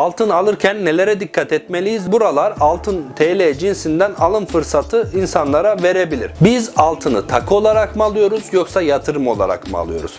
Altın alırken nelere dikkat etmeliyiz? Buralar altın TL cinsinden alım fırsatı insanlara verebilir. Biz altını takı olarak mı alıyoruz yoksa yatırım olarak mı alıyoruz?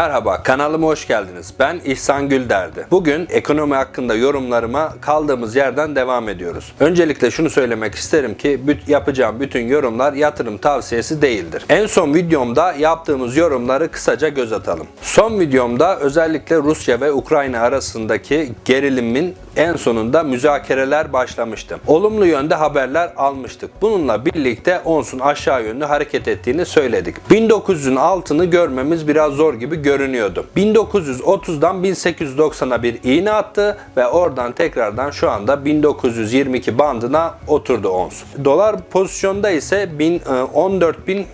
Merhaba, kanalıma hoş geldiniz. Ben İhsan Gülderdi. Bugün ekonomi hakkında yorumlarıma kaldığımız yerden devam ediyoruz. Öncelikle şunu söylemek isterim ki yapacağım bütün yorumlar yatırım tavsiyesi değildir. En son videomda yaptığımız yorumları kısaca göz atalım. Son videomda özellikle Rusya ve Ukrayna arasındaki gerilimin en sonunda müzakereler başlamıştı. Olumlu yönde haberler almıştık. Bununla birlikte onsun aşağı yönlü hareket ettiğini söyledik. 1900'ün altını görmemiz biraz zor gibi görünüyordu. 1930'dan 1890'a bir iğne attı ve oradan tekrardan şu anda 1922 bandına oturdu ons. Dolar pozisyonda ise 1000, e, 14.000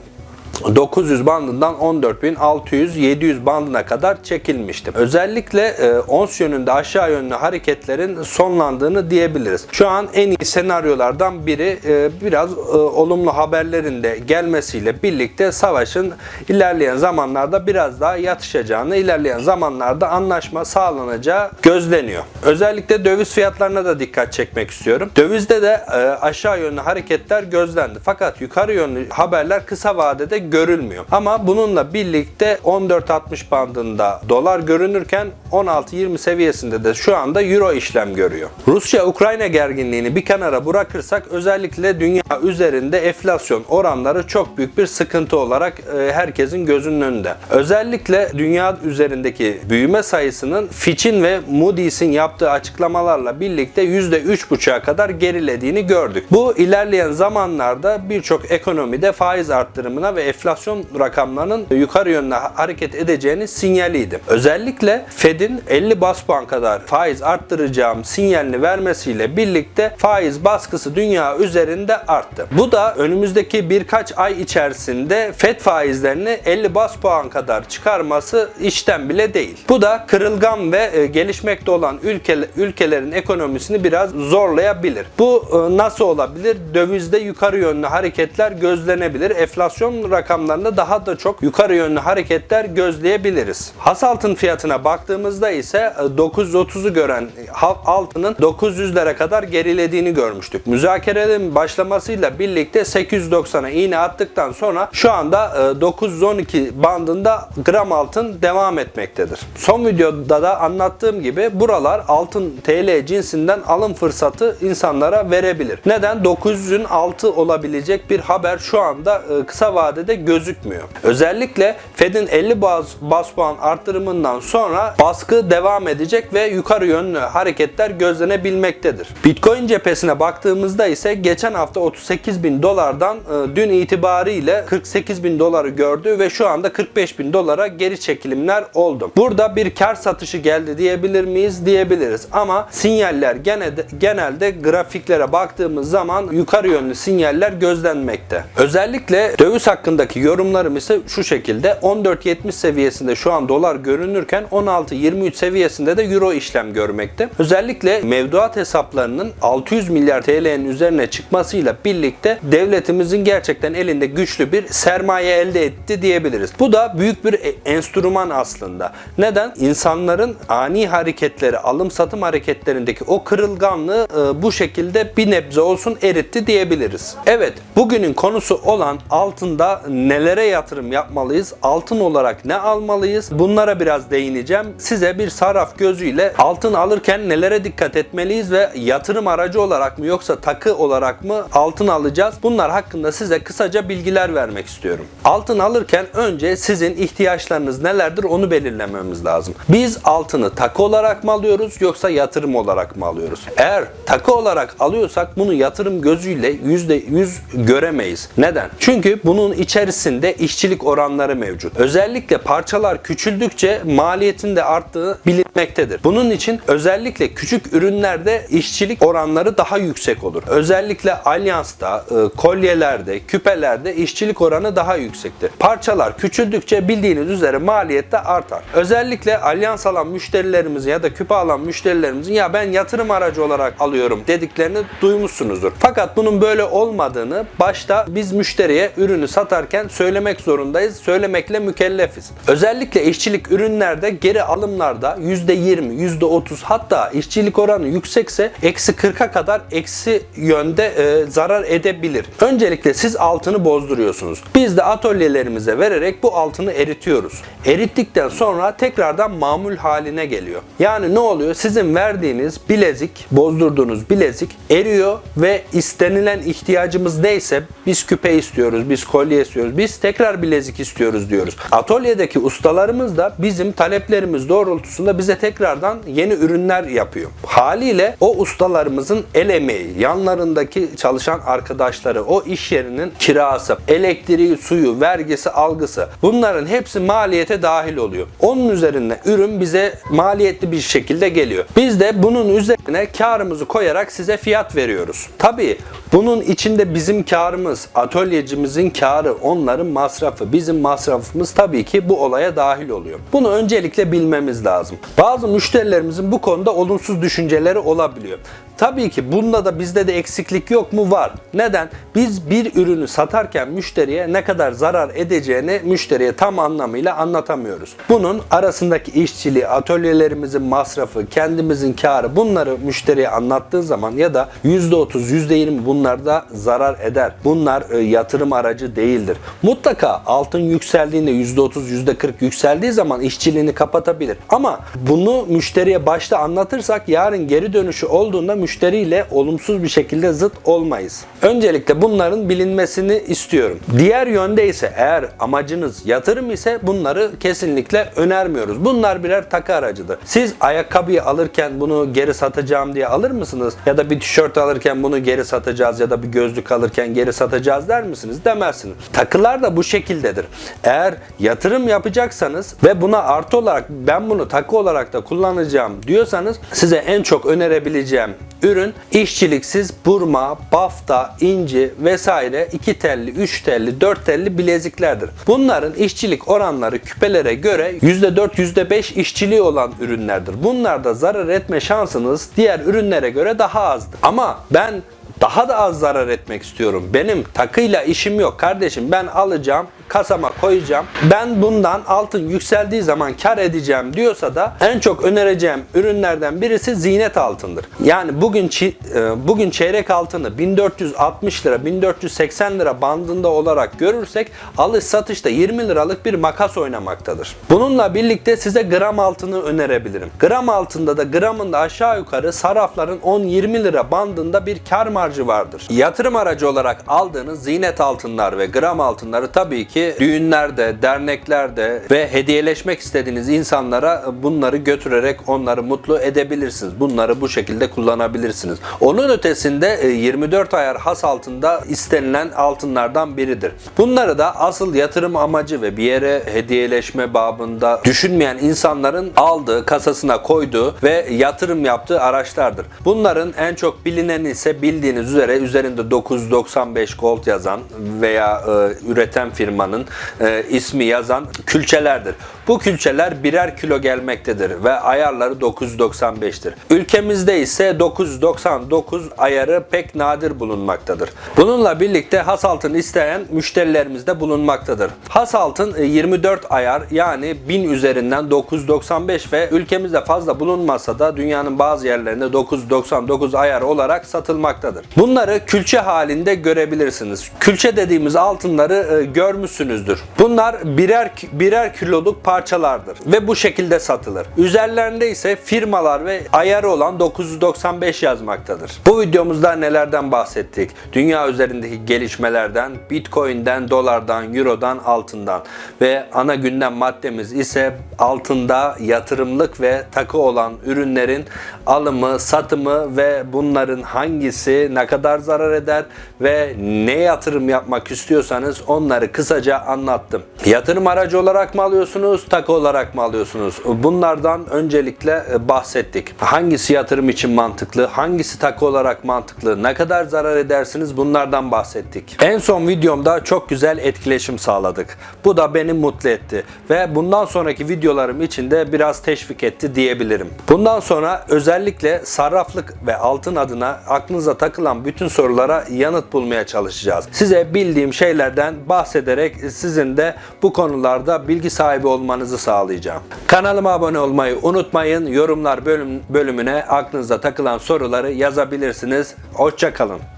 900 bandından 14.600-700 bandına kadar çekilmişti. Özellikle e, ons yönünde aşağı yönlü hareketlerin sonlandığını diyebiliriz. Şu an en iyi senaryolardan biri e, biraz e, olumlu haberlerin de gelmesiyle birlikte savaşın ilerleyen zamanlarda biraz daha yatışacağını, ilerleyen zamanlarda anlaşma sağlanacağı gözleniyor. Özellikle döviz fiyatlarına da dikkat çekmek istiyorum. Dövizde de e, aşağı yönlü hareketler gözlendi. Fakat yukarı yönlü haberler kısa vadede görülmüyor. Ama bununla birlikte 14.60 bandında dolar görünürken 16.20 seviyesinde de şu anda euro işlem görüyor. Rusya-Ukrayna gerginliğini bir kenara bırakırsak özellikle dünya üzerinde enflasyon oranları çok büyük bir sıkıntı olarak e, herkesin gözünün önünde. Özellikle dünya üzerindeki büyüme sayısının Fitch'in ve Moody's'in yaptığı açıklamalarla birlikte %3,5'a kadar gerilediğini gördük. Bu ilerleyen zamanlarda birçok ekonomide faiz arttırımına ve enflasyon rakamlarının yukarı yönde hareket edeceğini sinyaliydi. Özellikle Fed'in 50 bas puan kadar faiz arttıracağım sinyalini vermesiyle birlikte faiz baskısı dünya üzerinde arttı. Bu da önümüzdeki birkaç ay içerisinde Fed faizlerini 50 bas puan kadar çıkarması işten bile değil. Bu da kırılgan ve e, gelişmekte olan ülke, ülkelerin ekonomisini biraz zorlayabilir. Bu e, nasıl olabilir? Dövizde yukarı yönlü hareketler gözlenebilir. Enflasyon rakamlarında daha da çok yukarı yönlü hareketler gözleyebiliriz. Has altın fiyatına baktığımızda ise e, 930'u gören ha- altının 900'lere kadar gerilediğini görmüştük. Müzakerelerin başlamasıyla birlikte 890'a iğne attıktan sonra şu anda e, 912 bandında gram altın devam etmektedir. Son videoda da anlattığım gibi buralar altın TL cinsinden alım fırsatı insanlara verebilir. Neden? 900'ün altı olabilecek bir haber şu anda e, kısa vadede gözükmüyor. Özellikle Fed'in 50 bas, bas puan arttırımından sonra baskı devam edecek ve yukarı yönlü hareketler gözlenebilmektedir. Bitcoin cephesine baktığımızda ise geçen hafta 38 bin dolardan e, dün itibariyle 48 bin doları gördü ve şu anda 45 bin dolara geri çekilimler oldu. Burada bir kar satışı geldi diyebilir miyiz? Diyebiliriz ama sinyaller genelde, genelde grafiklere baktığımız zaman yukarı yönlü sinyaller gözlenmekte. Özellikle döviz hakkındaki yorumlarım ise şu şekilde 14.70 seviyesinde şu an dolar görünürken 16.23 seviyesinde de euro işlem görmekte. Özellikle mevduat hesaplarının 600 milyar TL'nin üzerine çıkmasıyla birlikte devletimizin gerçekten elinde güçlü bir sermaye elde etti diyebiliriz. Bu da büyük bir e- enstrüman aslında. Neden? İnsanların ani hareketleri, alım satım hareketlerindeki o kırılganlığı e, bu şekilde bir nebze olsun eritti diyebiliriz. Evet, bugünün konusu olan altında nelere yatırım yapmalıyız? Altın olarak ne almalıyız? Bunlara biraz değineceğim. Size bir sarraf gözüyle altın alırken nelere dikkat etmeliyiz ve yatırım aracı olarak mı yoksa takı olarak mı altın alacağız? Bunlar hakkında size kısaca bilgiler vermek istiyorum. Altın alırken önce sizin ihtiyaçlarınız nelerdir onu belirlememiz lazım. Biz altını takı olarak mı alıyoruz yoksa yatırım olarak mı alıyoruz? Eğer takı olarak alıyorsak bunu yatırım gözüyle %100 göremeyiz. Neden? Çünkü bunun içerisinde içerisinde işçilik oranları mevcut. Özellikle parçalar küçüldükçe maliyetin de arttığı bilinmektedir. Bunun için özellikle küçük ürünlerde işçilik oranları daha yüksek olur. Özellikle alyansta, e, kolyelerde, küpelerde işçilik oranı daha yüksektir. Parçalar küçüldükçe bildiğiniz üzere maliyet de artar. Özellikle alyans alan müşterilerimizin ya da küpe alan müşterilerimizin ya ben yatırım aracı olarak alıyorum dediklerini duymuşsunuzdur. Fakat bunun böyle olmadığını başta biz müşteriye ürünü satarken söylemek zorundayız. Söylemekle mükellefiz. Özellikle işçilik ürünlerde geri alımlarda %20, %30 hatta işçilik oranı yüksekse eksi 40'a kadar eksi yönde e, zarar edebilir. Öncelikle siz altını bozduruyorsunuz. Biz de atölyelerimize vererek bu altını eritiyoruz. Erittikten sonra tekrardan mamul haline geliyor. Yani ne oluyor? Sizin verdiğiniz bilezik, bozdurduğunuz bilezik eriyor ve istenilen ihtiyacımız neyse biz küpe istiyoruz, biz kolye istiyoruz, biz tekrar bilezik istiyoruz diyoruz. Atölyedeki ustalarımız da bizim taleplerimiz doğrultusunda bize tekrardan yeni ürünler yapıyor. Haliyle o ustalarımızın el emeği, yanlarındaki çalışan arkadaşları, o iş yerinin kirası, elektriği, suyu, vergisi, algısı bunların hepsi maliyete dahil oluyor. Onun üzerine ürün bize maliyetli bir şekilde geliyor. Biz de bunun üzerine karımızı koyarak size fiyat veriyoruz. Tabii bunun içinde bizim karımız, atölyecimizin karı, onların masrafı, bizim masrafımız tabii ki bu olaya dahil oluyor. Bunu öncelikle bilmemiz lazım. Bazı müşterilerimizin bu konuda olumsuz düşünceleri olabiliyor. Tabii ki bunda da bizde de eksiklik yok mu? Var. Neden? Biz bir ürünü satarken müşteriye ne kadar zarar edeceğini müşteriye tam anlamıyla anlatamıyoruz. Bunun arasındaki işçiliği, atölyelerimizin masrafı, kendimizin karı bunları müşteriye anlattığı zaman ya da %30, %20 bunlarda zarar eder. Bunlar e, yatırım aracı değildir. Mutlaka altın yükseldiğinde %30, %40 yükseldiği zaman işçiliğini kapatabilir. Ama bunu müşteriye başta anlatırsak yarın geri dönüşü olduğunda müşteriyle olumsuz bir şekilde zıt olmayız. Öncelikle bunların bilinmesini istiyorum. Diğer yönde ise eğer amacınız yatırım ise bunları kesinlikle önermiyoruz. Bunlar birer takı aracıdır. Siz ayakkabıyı alırken bunu geri satacağım diye alır mısınız? Ya da bir tişört alırken bunu geri satacağız ya da bir gözlük alırken geri satacağız der misiniz? Demezsiniz. Takılar da bu şekildedir. Eğer yatırım yapacaksanız ve buna artı olarak ben bunu takı olarak da kullanacağım diyorsanız size en çok önerebileceğim ürün işçiliksiz burma, bafta, inci vesaire 2 telli, 3 telli, 4 telli bileziklerdir. Bunların işçilik oranları küpelere göre %4, %5 işçiliği olan ürünlerdir. Bunlarda zarar etme şansınız diğer ürünlere göre daha azdır. Ama ben daha da az zarar etmek istiyorum. Benim takıyla işim yok kardeşim. Ben alacağım, kasama koyacağım. Ben bundan altın yükseldiği zaman kar edeceğim diyorsa da en çok önereceğim ürünlerden birisi ziynet altındır. Yani bugün e, bugün çeyrek altını 1460 lira, 1480 lira bandında olarak görürsek alış satışta 20 liralık bir makas oynamaktadır. Bununla birlikte size gram altını önerebilirim. Gram altında da gramında aşağı yukarı sarafların 10-20 lira bandında bir kar marjı vardır. Yatırım aracı olarak aldığınız ziynet altınlar ve gram altınları tabii ki düğünlerde, derneklerde ve hediyeleşmek istediğiniz insanlara bunları götürerek onları mutlu edebilirsiniz. Bunları bu şekilde kullanabilirsiniz. Onun ötesinde e, 24 ayar has altında istenilen altınlardan biridir. Bunları da asıl yatırım amacı ve bir yere hediyeleşme babında düşünmeyen insanların aldığı, kasasına koyduğu ve yatırım yaptığı araçlardır. Bunların en çok bilinen ise bildiğiniz üzere üzerinde 995 gold yazan veya e, üreten firmanın e, ismi yazan külçelerdir. Bu külçeler birer kilo gelmektedir ve ayarları 995'tir. Ülkemizde ise 999 ayarı pek nadir bulunmaktadır. Bununla birlikte has altın isteyen müşterilerimiz de bulunmaktadır. Has altın e, 24 ayar yani 1000 üzerinden 995 ve ülkemizde fazla bulunmasa da dünyanın bazı yerlerinde 999 ayar olarak satılmaktadır. Bunları külçe halinde görebilirsiniz. Külçe dediğimiz altınları e, görmüşsünüzdür. Bunlar birer birer kiloluk parçalardır ve bu şekilde satılır. Üzerlerinde ise firmalar ve ayarı olan 995 yazmaktadır. Bu videomuzda nelerden bahsettik? Dünya üzerindeki gelişmelerden, Bitcoin'den, dolardan, eurodan, altından ve ana gündem maddemiz ise altında yatırımlık ve takı olan ürünlerin alımı, satımı ve bunların hangisi ne kadar zarar eder ve ne yatırım yapmak istiyorsanız onları kısaca anlattım. Yatırım aracı olarak mı alıyorsunuz, takı olarak mı alıyorsunuz? Bunlardan öncelikle e, bahsettik. Hangisi yatırım için mantıklı, hangisi takı olarak mantıklı, ne kadar zarar edersiniz bunlardan bahsettik. En son videomda çok güzel etkileşim sağladık. Bu da beni mutlu etti ve bundan sonraki videolarım için de biraz teşvik etti diyebilirim. Bundan sonra özellikle sarraflık ve altın adına aklınıza takılan bütün sorulara yanıt bulmaya çalışacağız. Size bildiğim şeylerden bahsederek sizin de bu konularda bilgi sahibi olmanızı sağlayacağım. Kanalıma abone olmayı unutmayın. Yorumlar bölüm, bölümüne aklınıza takılan soruları yazabilirsiniz. Hoşçakalın.